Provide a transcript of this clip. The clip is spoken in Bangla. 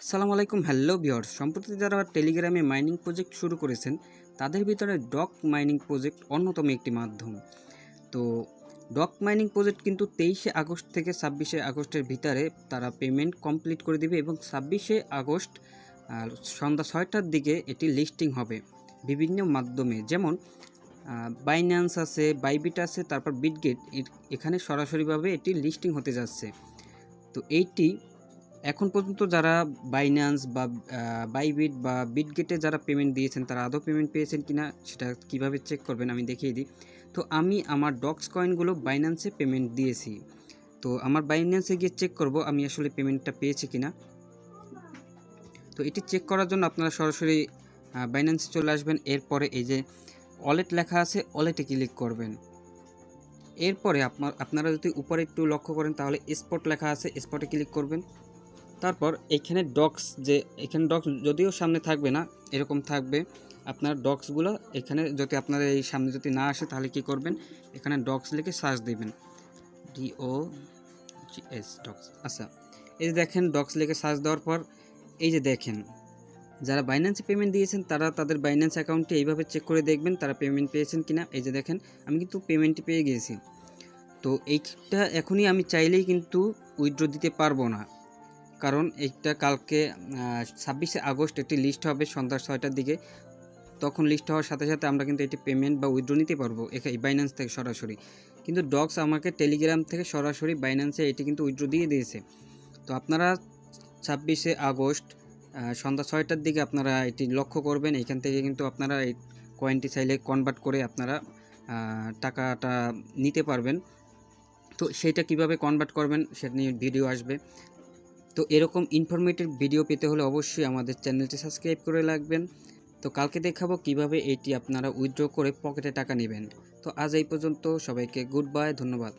আসসালামু আলাইকুম, হ্যালো বিয়র্স সম্প্রতি যারা টেলিগ্রামে মাইনিং প্রজেক্ট শুরু করেছেন, তাদের ভিতরে ডক মাইনিং প্রজেক্ট অন্যতম একটি মাধ্যম। তো, ডক মাইনিং প্রজেক্ট কিন্তু তেইশে আগস্ট থেকে ছাব্বিশে আগস্টের ভিতরে তারা পেমেন্ট কমপ্লিট করে দিবে এবং ছাব্বিশে আগস্ট সন্ধ্যা ছয়টার দিকে এটি লিস্টিং হবে বিভিন্ন মাধ্যমে। যেমন বাইন্যান্স আছে বাইবিট আছে, তারপর বিটগেট এখানে সরাসরিভাবে এটি লিস্টিং হতে যাচ্ছে। তো, এইটি এখন পর্যন্ত যারা বাইন্যান্স বা বাইবিট বা বিটগেটে যারা পেমেন্ট দিয়েছেন, তারা আদৌ পেমেন্ট পেয়েছেন কিনা সেটা কীভাবে চেক করবেন আমি দেখিয়ে দিই। তো আমি আমার ডক্স কয়েনগুলো বাইন্যান্সে পেমেন্ট দিয়েছি। তো আমার বাইন্যান্সে গিয়ে চেক করব আমি আসলে পেমেন্টটা পেয়েছি কিনা। তো এটি চেক করার জন্য আপনারা সরাসরি বাইন্যান্সে চলে আসবেন। এরপরে এই যে ওয়ালেট লেখা আছে ওয়ালেটে ক্লিক করবেন। এরপরে আপনার, আপনারা যদি উপরে একটু লক্ষ্য করেন তাহলে স্পট লেখা আছে স্পটে ক্লিক করবেন। তারপর এখানে ডক্স যে, এখানে ডক্স যদিও সামনে থাকবে না, এরকম থাকবে। আপনার ডক্সগুলো এখানে যদি আপনার এই সামনে যদি না আসে, তাহলে কি করবেন? এখানে ডক্স লিখে সার্চ দিবেন। ডিও জি এস ডক্স আচ্ছা এই যে দেখেন ডক্স লিখে সার্চ দেওয়ার পর, এই যে দেখেন, যারা বাইন্যান্সে পেমেন্ট দিয়েছেন, তারা তাদের বাইন্যান্স অ্যাকাউন্টে এইভাবে চেক করে দেখবেন, তারা পেমেন্ট পেয়েছেন কিনা। এই যে দেখেন, আমি কিন্তু পেমেন্টটি পেয়ে গিয়েছি। তো এইটা এখনই আমি চাইলেই কিন্তু উইথড্র দিতে পারব না। কারণ এইটা কালকে ছাব্বিশে আগস্ট একটি লিস্ট হবে সন্ধ্যা ছয়টার দিকে। তখন লিস্ট হওয়ার সাথে সাথে আমরা কিন্তু এটি পেমেন্ট বা উইথড্র নিতে পারব এখানে বাইন্যান্স থেকে সরাসরি। কিন্তু ডক্স আমাকে টেলিগ্রাম থেকে সরাসরি বাইন্যান্সে এটি কিন্তু উইথড্র দিয়ে দিয়েছে। তো আপনারা ছাব্বিশে আগস্ট সন্ধ্যা ছয়টার দিকে আপনারা এটি লক্ষ্য করবেন। এখান থেকে কিন্তু আপনারা এই কয়েনটি চাইলে কনভার্ট করে আপনারা টাকাটা নিতে পারবেন। তো সেইটা কীভাবে কনভার্ট করবেন সেটা নিয়ে ভিডিও আসবে। তো এরকম ইনফরমেটিভ ভিডিও পেতে হলে অবশ্যই আমাদের চ্যানেলটি সাবস্ক্রাইব করে রাখবেন। তো কালকে দেখাবো কীভাবে এটি আপনারা উইথড্র করে পকেটে টাকা নেবেন। তো আজ এই পর্যন্ত সবাইকে গুড বাই ধন্যবাদ।